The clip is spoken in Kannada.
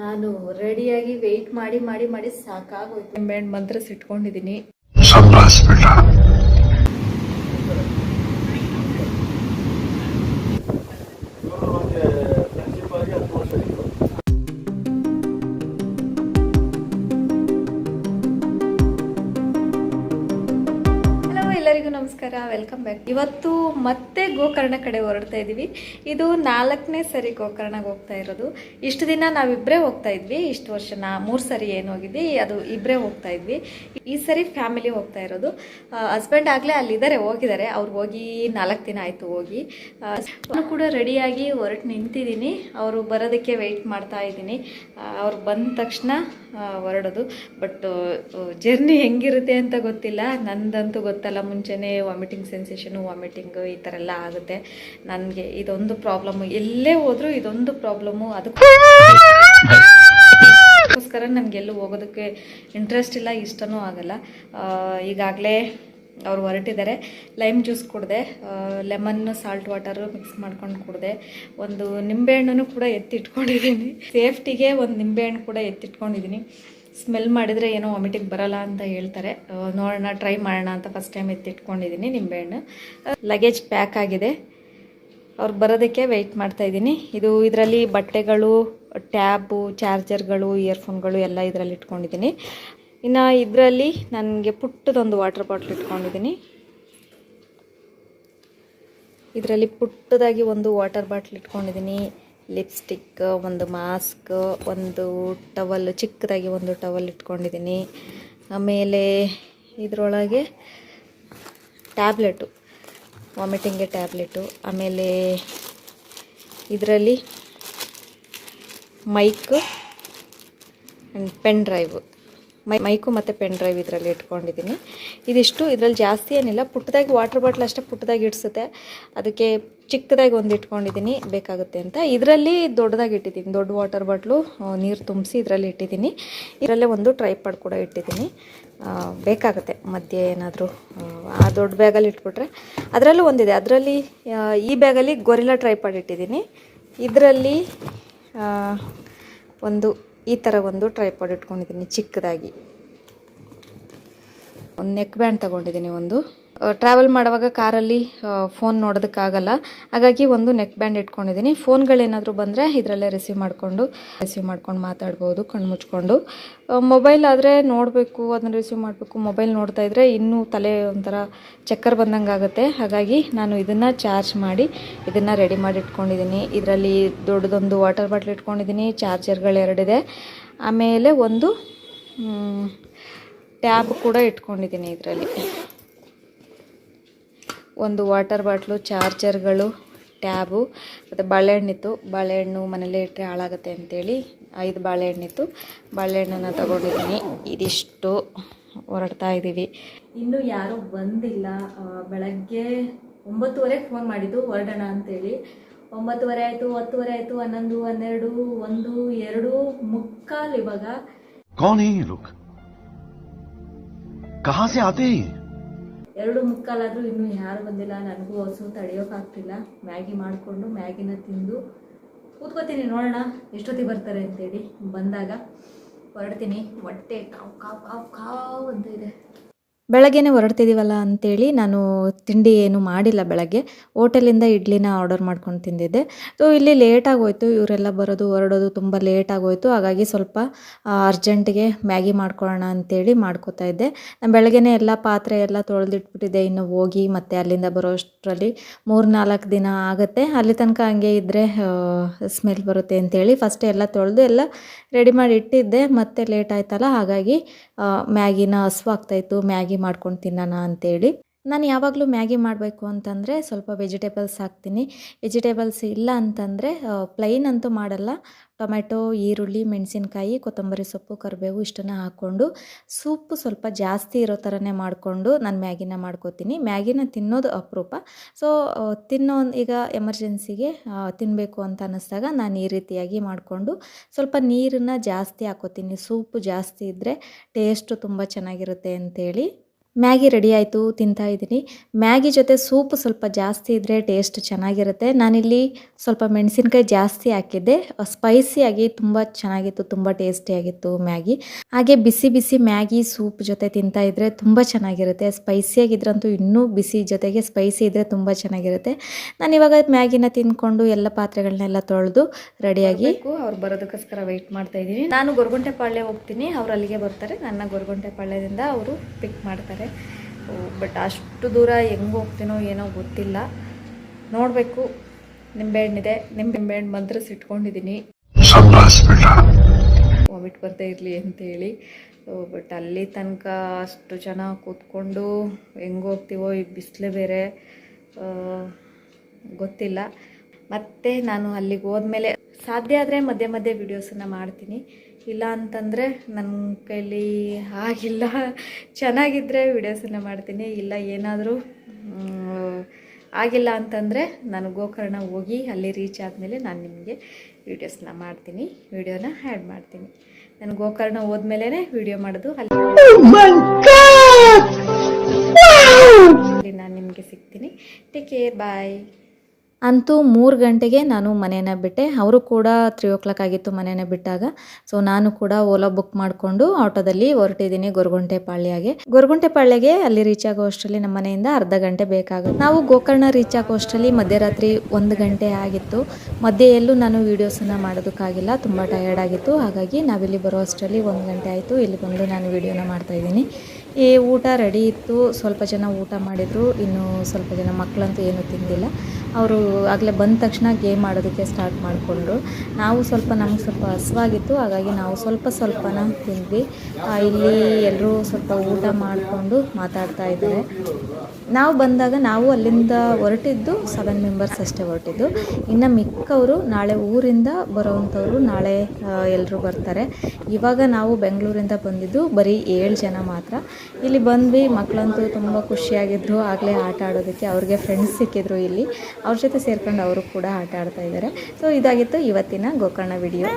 ನಾನು ರೆಡಿಯಾಗಿ ವೆಯ್ಟ್ ಮಾಡಿ ಮಾಡಿ ಮಾಡಿ ಸಾಕಾಗೋಯ್ತು. ನಿಂಬೆಹಣ್ಣು ಮಂತ್ರ ಇಟ್ಕೊಂಡಿದ್ದೀನಿ ಎಲ್ಲರಿಗೂ ನಮಸ್ಕಾರ. ವೆಲ್ಕಮ್ ಬ್ಯಾಕ್ ಇವತ್ತು ಮತ್ತೆ ಗೋಕರ್ಣ ಕಡೆ ಹೊರಡ್ತಾ ಇದ್ದೀವಿ ಇದು ನಾಲ್ಕನೇ ಸರಿ ಗೋಕರ್ಣಗೆ ಹೋಗ್ತಾ ಇರೋದು. ಇಷ್ಟು ದಿನ ನಾವಿಬ್ಬರೇ ಹೋಗ್ತಾ ಇದ್ವಿ. ಇಷ್ಟು ವರ್ಷ ನಾ ಮೂರು ಸರಿ ಏನು ಹೋಗಿದ್ವಿ. ಅದು ಇಬ್ಬರೇ ಹೋಗ್ತಾ ಇದ್ವಿ. ಈ ಸರಿ ಫ್ಯಾಮಿಲಿ ಹೋಗ್ತಾ ಇರೋದು. ಹಸ್ಬೆಂಡ್ ಆಗಲೇ ಅಲ್ಲಿದ್ದಾರೆ, ಹೋಗಿದ್ದಾರೆ. ಅವ್ರು ಹೋಗಿ ನಾಲ್ಕು ದಿನ ಆಯಿತು ಹೋಗಿ. ನಾನು ಕೂಡ ರೆಡಿಯಾಗಿ ಹೊರಟು ನಿಂತಿದ್ದೀನಿ. ಅವರು ಬರೋದಕ್ಕೆ ವೆಯ್ಟ್ ಮಾಡ್ತಾ ಇದ್ದೀನಿ. ಅವ್ರು ಬಂದ ತಕ್ಷಣ ಹೊರಡೋದು. ಬಟ್ ಜರ್ನಿ ಹೆಂಗಿರುತ್ತೆ ಅಂತ ಗೊತ್ತಿಲ್ಲ. ನಂದಂತೂ ಗೊತ್ತಲ್ಲ. ಮುಂಚೆನೇ ವಾಮಿಟಿಂಗ್ ಸೆನ್ಸೇಷನು ವಾಮಿಟಿಂಗ್ ಈ ಥರ ಎಲ್ಲ ಆಗುತ್ತೆ. ನನಗೆ ಇದೊಂದು ಪ್ರಾಬ್ಲಮ್ಮು ಎಲ್ಲೇ ಹೋದರೂ ಇದೊಂದು ಪ್ರಾಬ್ಲಮ್ಮು ಅದಕ್ಕೋಸ್ಕರ ನನಗೆಲ್ಲೂ ಹೋಗೋದಕ್ಕೆ ಇಂಟ್ರೆಸ್ಟ್ ಇಲ್ಲ, ಇಷ್ಟನೂ ಆಗಲ್ಲ. ಈಗಾಗಲೇ ಅವ್ರು ಹೊರಟಿದ್ದಾರೆ. ಲೈಮ್ ಜ್ಯೂಸ್ ಕುಡಿದೆ. ಲೆಮನ್ ಸಾಲ್ಟ್ ವಾಟರು ಮಿಕ್ಸ್ ಮಾಡ್ಕೊಂಡು ಕುಡಿದೆ. ಒಂದು ನಿಂಬೆಹಣ್ಣು ಕೂಡ ಎತ್ತಿಟ್ಕೊಂಡಿದ್ದೀನಿ. ಸೇಫ್ಟಿಗೆ ಒಂದು ನಿಂಬೆಹಣ್ಣು ಕೂಡ ಎತ್ತಿಟ್ಕೊಂಡಿದ್ದೀನಿ. ಸ್ಮೆಲ್ ಮಾಡಿದರೆ ಏನೋ ವಾಮಿಟಿಂಗ್ ಬರಲ್ಲ ಅಂತ ಹೇಳ್ತಾರೆ. ನೋಡೋಣ ಟ್ರೈ ಮಾಡೋಣ ಅಂತ ಫಸ್ಟ್ ಟೈಮ್ ಎತ್ತಿಟ್ಕೊಂಡಿದ್ದೀನಿ ನಿಂಬೆಹಣ್ಣು. ಲಗೇಜ್ ಪ್ಯಾಕ್ ಆಗಿದೆ. ಅವ್ರು ಬರೋದಕ್ಕೆ ವೆಯ್ಟ್ ಮಾಡ್ತಾ ಇದ್ದೀನಿ ಇದು ಇದರಲ್ಲಿ ಬಟ್ಟೆಗಳು, ಟ್ಯಾಬು, ಚಾರ್ಜರ್ಗಳು ಇಯರ್ಫೋನ್ಗಳು ಎಲ್ಲ ಇದರಲ್ಲಿ ಇಟ್ಕೊಂಡಿದ್ದೀನಿ ಇನ್ನು ಇದರಲ್ಲಿ ನನಗೆ ಪುಟ್ಟದೊಂದು ವಾಟರ್ ಬಾಟ್ಲ್ ಇಟ್ಕೊಂಡಿದ್ದೀನಿ ಇದರಲ್ಲಿ ಪುಟ್ಟದಾಗಿ ಒಂದು ವಾಟರ್ ಬಾಟ್ಲ್ ಇಟ್ಕೊಂಡಿದ್ದೀನಿ ಲಿಪ್ಸ್ಟಿಕ್, ಒಂದು ಮಾಸ್ಕ್, ಒಂದು ಟವಲ್, ಚಿಕ್ಕದಾಗಿ ಒಂದು ಟವಲ್ ಇಟ್ಕೊಂಡಿದ್ದೀನಿ. ಆಮೇಲೆ ಇದರೊಳಗೆ ಟ್ಯಾಬ್ಲೆಟು ವಾಮಿಟಿಂಗ್ಗೆ ಟ್ಯಾಬ್ಲೆಟು. ಆಮೇಲೆ ಇದರಲ್ಲಿ mic and pen drive. My mic ಮತ್ತು ಪೆನ್ ಡ್ರೈವ್ ಇದರಲ್ಲಿ ಇಟ್ಕೊಂಡಿದ್ದೀನಿ. ಇದಿಷ್ಟು, ಇದರಲ್ಲಿ ಜಾಸ್ತಿ ಏನಿಲ್ಲ. ಪುಟ್ಟದಾಗಿ ವಾಟರ್ ಬಾಟ್ಲ್ ಅಷ್ಟೇ ಪುಟ್ಟದಾಗಿ ಇಡಿಸುತ್ತೆ. ಅದಕ್ಕೆ ಚಿಕ್ಕದಾಗಿ ಒಂದು ಇಟ್ಕೊಂಡಿದ್ದೀನಿ, ಬೇಕಾಗುತ್ತೆ ಅಂತ. ಇದರಲ್ಲಿ ದೊಡ್ಡದಾಗಿ ಇಟ್ಟಿದ್ದೀನಿ. ದೊಡ್ಡ ವಾಟರ್ ಬಾಟ್ಲು ನೀರು ತುಂಬಿಸಿ ಇದರಲ್ಲಿ ಇಟ್ಟಿದ್ದೀನಿ. ಇದರಲ್ಲೇ ಒಂದು ಟ್ರೈಪಾಡ್ ಕೂಡ ಇಟ್ಟಿದ್ದೀನಿ. ಬೇಕಾಗುತ್ತೆ. ಮಧ್ಯೆ ಏನಾದರೂ, ಆ ದೊಡ್ಡ ಬ್ಯಾಗಲ್ಲಿ ಇಟ್ಬಿಟ್ರೆ. ಅದರಲ್ಲೂ ಒಂದಿದೆ. ಅದರಲ್ಲಿ ಈ ಬ್ಯಾಗಲ್ಲಿ ಗೊರಿಲ್ಲ ಟ್ರೈಪಾಡ್ ಇಟ್ಟಿದ್ದೀನಿ. ಇದರಲ್ಲಿ ಒಂದು ಈ ಥರ ಒಂದು ಟ್ರೈಪಾಡ್ ಇಟ್ಕೊಂಡಿದ್ದೀನಿ ಚಿಕ್ಕದಾಗಿ. ಒಂದು ನೆಕ್ ಬ್ಯಾಂಡ್ ತಗೊಂಡಿದ್ದೀನಿ ಒಂದು. ಟ್ರಾವೆಲ್ ಮಾಡುವಾಗ ಕಾರಲ್ಲಿ ಫೋನ್ ನೋಡೋದಕ್ಕಾಗಲ್ಲ. ಹಾಗಾಗಿ ಒಂದು ನೆಕ್ ಬ್ಯಾಂಡ್ ಇಟ್ಕೊಂಡಿದ್ದೀನಿ. ಫೋನ್ಗಳೇನಾದರೂ ಬಂದರೆ ಇದರಲ್ಲೇ ರಿಸೀವ್ ಮಾಡಿಕೊಂಡು ರಿಸೀವ್ ಮಾಡ್ಕೊಂಡು ಮಾತಾಡ್ಬೋದು, ಕಣ್ಣು ಮುಚ್ಕೊಂಡು. ಮೊಬೈಲ್ ಆದರೆ ನೋಡಬೇಕು, ಅದನ್ನು ರಿಸೀವ್ ಮಾಡಬೇಕು. ಮೊಬೈಲ್ ನೋಡ್ತಾ ಇದ್ದರೆ ಇನ್ನೂ ತಲೆ ಒಂಥರ ಚಕ್ಕರ್ ಬಂದಂಗೆ ಆಗುತ್ತೆ ಹಾಗಾಗಿ ನಾನು ಇದನ್ನು ಚಾರ್ಜ್ ಮಾಡಿ, ಇದನ್ನು ರೆಡಿ ಮಾಡಿ ಇಟ್ಕೊಂಡಿದ್ದೀನಿ. ಇದರಲ್ಲಿ ದೊಡ್ಡದೊಂದು ವಾಟರ್ ಬಾಟ್ಲ್ ಇಟ್ಕೊಂಡಿದ್ದೀನಿ. ಚಾರ್ಜರ್ಗಳು ಎರಡಿದೆ ಆಮೇಲೆ ಒಂದು ಟ್ಯಾಬ್ ಕೂಡ ಇಟ್ಕೊಂಡಿದ್ದೀನಿ ಇದರಲ್ಲಿ. ಒಂದು ವಾಟರ್ ಬಾಟ್ಲು ಚಾರ್ಜರ್ಗಳು ಟ್ಯಾಬು ಮತ್ತು ಬಾಳೆಹಣ್ಣಿತ್ತು ಬಾಳೆಹಣ್ಣು ಮನೇಲೇ ಇಟ್ಟರೆ ಹಾಳಾಗುತ್ತೆ ಅಂತೇಳಿ ಐದು ಬಾಳೆಹಣ್ಣಿತ್ತು ಬಾಳೆಹಣ್ಣನ್ನು ತಗೊಂಡಿದ್ದೀನಿ. ಇದಿಷ್ಟು ಹೊರಡ್ತಾ ಇದ್ದೀವಿ ಇನ್ನೂ ಯಾರೂ ಬಂದಿಲ್ಲ. ಬೆಳಗ್ಗೆ ಒಂಬತ್ತುವರೆಗೆ ಫೋನ್ ಮಾಡಿದ್ದು ಹೊರಡೋಣ ಅಂತೇಳಿ. ಒಂಬತ್ತುವರೆ ಆಯಿತು ಹತ್ತುವರೆ ಆಯಿತು ಹನ್ನೊಂದು ಹನ್ನೆರಡು ಒಂದು ಎರಡು ಮುಕ್ಕಾಲು ಇವಾಗ. ಎರಡು ಮುಕ್ಕಾಲಾದರೂ ಇನ್ನೂ ಯಾರು ಬಂದಿಲ್ಲ, ನನಗೂ ಹಸು ತಡೆಯೋಕ್ಕಾಗ್ತಿಲ್ಲ ಮ್ಯಾಗಿ ಮಾಡಿಕೊಂಡು ಮ್ಯಾಗಿನ ತಿಂದು ಕೂತ್ಕೋತೀನಿ, ನೋಡೋಣ ಎಷ್ಟೊತ್ತಿಗೆ ಬರ್ತಾರೆ ಅಂತೇಳಿ. ಬಂದಾಗ ಹೊರಡ್ತೀನಿ, ಹೊಟ್ಟೆ ಕಾವ್ ಕಾವ್, ಕಾವು ಕಾವು ಅಂತ ಇದೆ. ಬೆಳಗ್ಗೆನೇ ಹೊರಡ್ತಿದ್ದೀವಲ್ಲ ಅಂತೇಳಿ ನಾನು ತಿಂಡಿ ಏನು ಮಾಡಿಲ್ಲ ಬೆಳಗ್ಗೆ. ಹೋಟೆಲಿಂದ ಇಡ್ಲಿನ ಆರ್ಡರ್ ಮಾಡ್ಕೊಂಡು ತಿಂದಿದ್ದೆ. ಸೊ ಇಲ್ಲಿ ಲೇಟಾಗಿ ಹೋಯ್ತು ಇವರೆಲ್ಲ ಬರೋದು, ಹೊರಡೋದು ತುಂಬ ಲೇಟಾಗಿ ಹೋಯ್ತು ಹಾಗಾಗಿ ಸ್ವಲ್ಪ ಅರ್ಜೆಂಟಿಗೆ ಮ್ಯಾಗಿ ಮಾಡ್ಕೊಳ್ಳೋಣ ಅಂತೇಳಿ ಮಾಡ್ಕೋತಾ ಇದ್ದೆ. ನಾನು ಬೆಳಗ್ಗೆನೇ ಎಲ್ಲ ಪಾತ್ರೆ ಎಲ್ಲ ತೊಳೆದಿಟ್ಬಿಟ್ಟಿದ್ದೆ. ಇನ್ನು ಹೋಗಿ ಮತ್ತೆ ಅಲ್ಲಿಂದ ಬರೋಷ್ಟರಲ್ಲಿ ಮೂರು ನಾಲ್ಕು ದಿನ ಆಗುತ್ತೆ. ಅಲ್ಲಿ ತನಕ ಹಂಗೆ ಇದ್ದರೆ ಸ್ಮೆಲ್ ಬರುತ್ತೆ ಅಂತೇಳಿ ಫಸ್ಟ್ ಎಲ್ಲ ತೊಳೆದು ಎಲ್ಲ ರೆಡಿ ಮಾಡಿ ಇಟ್ಟಿದ್ದೆ. ಮತ್ತೆ ಲೇಟ್ ಆಯ್ತಲ್ಲ? ಹಾಗಾಗಿ ಮ್ಯಾಗಿನ ಹಸುವಾಗ್ತಾಯಿತ್ತು ಮ್ಯಾಗಿ ಮಾಡ್ಕೊಂಡು ತಿನ್ನೋಣ ಅಂತೇಳಿ. ನಾನು ಯಾವಾಗಲೂ ಮ್ಯಾಗಿ ಮಾಡಬೇಕು ಅಂತಂದರೆ ಸ್ವಲ್ಪ ವೆಜಿಟೇಬಲ್ಸ್ ಹಾಕ್ತೀನಿ. ವೆಜಿಟೇಬಲ್ಸ್ ಇಲ್ಲ ಅಂತಂದರೆ ಪ್ಲೈನ್ ಅಂತೂ ಮಾಡಲ್ಲ. ಟೊಮೆಟೊ, ಈರುಳ್ಳಿ, ಮೆಣಸಿನ್ಕಾಯಿ, ಕೊತ್ತಂಬರಿ ಸೊಪ್ಪು, ಕರಿಬೇವು ಇಷ್ಟನ್ನು ಹಾಕ್ಕೊಂಡು, ಸೂಪು ಸ್ವಲ್ಪ ಜಾಸ್ತಿ ಇರೋ ಥರನೇ ಮಾಡಿಕೊಂಡು ನಾನು ಮ್ಯಾಗಿನ ಮಾಡ್ಕೋತೀನಿ. ಮ್ಯಾಗಿನ ತಿನ್ನೋದು ಅಪರೂಪ. ಸೊ ತಿನ್ನೋ ಈಗ ಎಮರ್ಜೆನ್ಸಿಗೆ ತಿನ್ನಬೇಕು ಅಂತ ಅನ್ನಿಸ್ದಾಗ ನಾನು ಈ ರೀತಿಯಾಗಿ ಮಾಡಿಕೊಂಡು ಸ್ವಲ್ಪ ನೀರನ್ನು ಜಾಸ್ತಿ ಹಾಕೋತೀನಿ. ಸೂಪು ಜಾಸ್ತಿ ಇದ್ದರೆ ಟೇಸ್ಟು ತುಂಬ ಚೆನ್ನಾಗಿರುತ್ತೆ ಅಂತೇಳಿ. ಮ್ಯಾಗಿ ರೆಡಿ ಆಯಿತು, ತಿಂತಾ ಇದ್ದೀನಿ. ಮ್ಯಾಗಿ ಜೊತೆ ಸೂಪ್ ಸ್ವಲ್ಪ ಜಾಸ್ತಿ ಇದ್ದರೆ ಟೇಸ್ಟ್ ಚೆನ್ನಾಗಿರುತ್ತೆ. ನಾನಿಲ್ಲಿ ಸ್ವಲ್ಪ ಮೆಣಸಿನ್ಕಾಯಿ ಜಾಸ್ತಿ ಹಾಕಿದ್ದೆ. ಸ್ಪೈಸಿಯಾಗಿ ತುಂಬ ಚೆನ್ನಾಗಿತ್ತು, ತುಂಬ ಟೇಸ್ಟಿಯಾಗಿತ್ತು ಮ್ಯಾಗಿ. ಹಾಗೆ ಬಿಸಿ ಬಿಸಿ ಮ್ಯಾಗಿ ಸೂಪ್ ಜೊತೆ ತಿಂತಾ ಇದ್ದರೆ ತುಂಬ ಚೆನ್ನಾಗಿರುತ್ತೆ. ಸ್ಪೈಸಿಯಾಗಿದ್ರಂತೂ ಇನ್ನೂ ಬಿಸಿ ಜೊತೆಗೆ ಸ್ಪೈಸಿ ಇದ್ದರೆ ತುಂಬ ಚೆನ್ನಾಗಿರುತ್ತೆ. ನಾನು ಇವಾಗ ಮ್ಯಾಗಿನ ತಿಂದ್ಕೊಂಡು ಎಲ್ಲ ಪಾತ್ರೆಗಳನ್ನೆಲ್ಲ ತೊಳೆದು ರೆಡಿಯಾಗಿ ಅವ್ರು ಬರೋದಕ್ಕೋಸ್ಕರ ವೆಯ್ಟ್ ಮಾಡ್ತಾ ಇದ್ದೀನಿ. ನಾನು ಗೊರಗುಂಟೆ ಪಾಳ್ಯ ಹೋಗ್ತೀನಿ. ಅವ್ರು ಅಲ್ಲಿಗೆ ಬರ್ತಾರೆ. ನನ್ನ ಗೊರಗುಂಟೆ ಪಾಳ್ಯದಿಂದ ಅವರು ಪಿಕ್ ಮಾಡ್ತಾರೆ. ಓ ಬಟ್ ಅಷ್ಟು ದೂರ ಹೆಂಗೆ ಹೋಗ್ತೀನೋ ಏನೋ ಗೊತ್ತಿಲ್ಲ. ನೋಡಬೇಕು. ನಿಂಬೆಹಣ್ಣಿದೆ. ನಿಂಬೆಹಣ್ಣು ಮಂತ್ರಸ್ ಇಟ್ಕೊಂಡಿದ್ದೀನಿ. ವಾಮಿಟ್ ಬರ್ತಾ ಇರಲಿ ಅಂತೇಳಿ ಬಟ್ ಅಲ್ಲಿ ತನಕ ಅಷ್ಟು ಜನ ಕೂತ್ಕೊಂಡು ಹೆಂಗೆ ಹೋಗ್ತೀವೋ ಈ ಬಿಸಿಲು ಬೇರೆ. ಗೊತ್ತಿಲ್ಲ. ಮತ್ತೆ ನಾನು ಅಲ್ಲಿಗೆ ಹೋದ್ಮೇಲೆ ಸಾಧ್ಯ ಆದರೆ ಮಧ್ಯೆ ಮಧ್ಯೆ ವೀಡಿಯೋಸನ್ನು ಮಾಡ್ತೀನಿ. ಇಲ್ಲ ಅಂತಂದರೆ ನನ್ನ ಕೈಲಿ ಆಗಿಲ್ಲ. ಚೆನ್ನಾಗಿದ್ದರೆ ವೀಡಿಯೋಸನ್ನು ಮಾಡ್ತೀನಿ. ಇಲ್ಲ ಏನಾದರೂ ಆಗಿಲ್ಲ ಅಂತಂದರೆ ನಾನು ಗೋಕರ್ಣ ಹೋಗಿ ಅಲ್ಲಿ ರೀಚ್ ಆದಮೇಲೆ ನಾನು ನಿಮಗೆ ವೀಡಿಯೋಸ್ನ ಮಾಡ್ತೀನಿ. ವೀಡಿಯೋನ ಆ್ಯಡ್ ಮಾಡ್ತೀನಿ. ನಾನು ಗೋಕರ್ಣ ಹೋದ್ಮೇಲೆ ವೀಡಿಯೋ ಮಾಡೋದು ಅಲ್ಲಿ ಅಲ್ಲಿ ನಾನು ನಿಮಗೆ ಸಿಗ್ತೀನಿ. ಟೇಕ್ ಕೇರ್ ಬಾಯ್ ಅಂತೂ ಮೂರು ಗಂಟೆಗೆ ನಾನು ಮನೇನ ಬಿಟ್ಟೆ. ಅವರು ಕೂಡ ತ್ರೀ ಓ ಕ್ಲಾಕ್ ಆಗಿತ್ತು ಮನೇನ ಬಿಟ್ಟಾಗ. ಸೊ ನಾನು ಕೂಡ ಓಲಾ ಬುಕ್ ಮಾಡಿಕೊಂಡು ಆಟೋದಲ್ಲಿ ಹೊರಟಿದ್ದೀನಿ ಗೊರಗುಂಟೆ ಪಾಳ್ಯಗೆ. ಗೊರಗುಂಟೆ ಪಾಳ್ಯಗೆ ಅಲ್ಲಿ ರೀಚ್ ಆಗೋ ಅಷ್ಟರಲ್ಲಿ ನಮ್ಮ ಮನೆಯಿಂದ ಅರ್ಧ ಗಂಟೆ ಬೇಕಾಗುತ್ತೆ. ನಾವು ಗೋಕರ್ಣ ರೀಚ್ ಆಗೋ ಅಷ್ಟರಲ್ಲಿ ಮಧ್ಯರಾತ್ರಿ ಒಂದು ಗಂಟೆ ಆಗಿತ್ತು. ಮಧ್ಯೆಯಲ್ಲೂ ನಾನು ವೀಡಿಯೋಸನ್ನು ಮಾಡೋದಕ್ಕಾಗಿಲ್ಲ. ತುಂಬ ಟಯರ್ಡ್ ಆಗಿತ್ತು. ಹಾಗಾಗಿ ನಾವಿಲ್ಲಿ ಬರೋ ಅಷ್ಟರಲ್ಲಿ ಒಂದು ಗಂಟೆ ಆಯಿತು. ಇಲ್ಲಿ ಬಂದು ನಾನು ವೀಡಿಯೋನ ಮಾಡ್ತಾಯಿದ್ದೀನಿ ಈ ಊಟ ರೆಡಿ ಇತ್ತು. ಸ್ವಲ್ಪ ಜನ ಊಟ ಮಾಡಿದರು. ಇನ್ನು ಸ್ವಲ್ಪ ಜನ ಮಕ್ಕಳಂತೂ ಏನೂ ತಿಂದಿಲ್ಲ. ಅವರು ಆಗಲೇ ಬಂದ ತಕ್ಷಣ ಗೇಮ್ ಆಡೋದಕ್ಕೆ ಸ್ಟಾರ್ಟ್ ಮಾಡಿಕೊಂಡ್ರು. ನಾವು ಸ್ವಲ್ಪ ನಮ್ಗೆ ಸ್ವಲ್ಪ ಹಸುವಾಗಿತ್ತು. ಹಾಗಾಗಿ ನಾವು ಸ್ವಲ್ಪ ಸ್ವಲ್ಪನ ತಿಂದ್ವಿ. ಇಲ್ಲಿ ಎಲ್ಲರೂ ಸ್ವಲ್ಪ ಊಟ ಮಾಡಿಕೊಂಡು ಮಾತಾಡ್ತಾ ಇದ್ದಾರೆ. ನಾವು ಬಂದಾಗ ನಾವು ಅಲ್ಲಿಂದ ಹೊರಟಿದ್ದು ಸೆವೆನ್ ಮೆಂಬರ್ಸ್ ಅಷ್ಟೇ ಹೊರಟಿದ್ದು. ಇನ್ನು ಮಿಕ್ಕವರು ನಾಳೆ ಊರಿಂದ ಬರೋವಂಥವ್ರು ನಾಳೆ ಎಲ್ಲರೂ ಬರ್ತಾರೆ. ಇವಾಗ ನಾವು ಬೆಂಗಳೂರಿಂದ ಬಂದಿದ್ದು ಬರೀ ಏಳು ಜನ ಮಾತ್ರ. ಇಲ್ಲಿ ಬಂದ್ವಿ ಮಕ್ಕಳಂತೂ ತುಂಬ ಖುಷಿಯಾಗಿದ್ದರು ಆಗಲೇ ಆಟ ಆಡೋದಕ್ಕೆ ಅವ್ರಿಗೆ ಫ್ರೆಂಡ್ಸ್ ಸಿಕ್ಕಿದ್ರು ಇಲ್ಲಿ. ಅವ್ರ ಜೊತೆ ಸೇರ್ಕೊಂಡು ಅವರು ಕೂಡ ಆಟ ಆಡ್ತಾ ಇದ್ದಾರೆ ಸೊ ಇದಾಗಿತ್ತು ಇವತ್ತಿನ ಗೋಕರ್ಣ ವಿಡಿಯೋ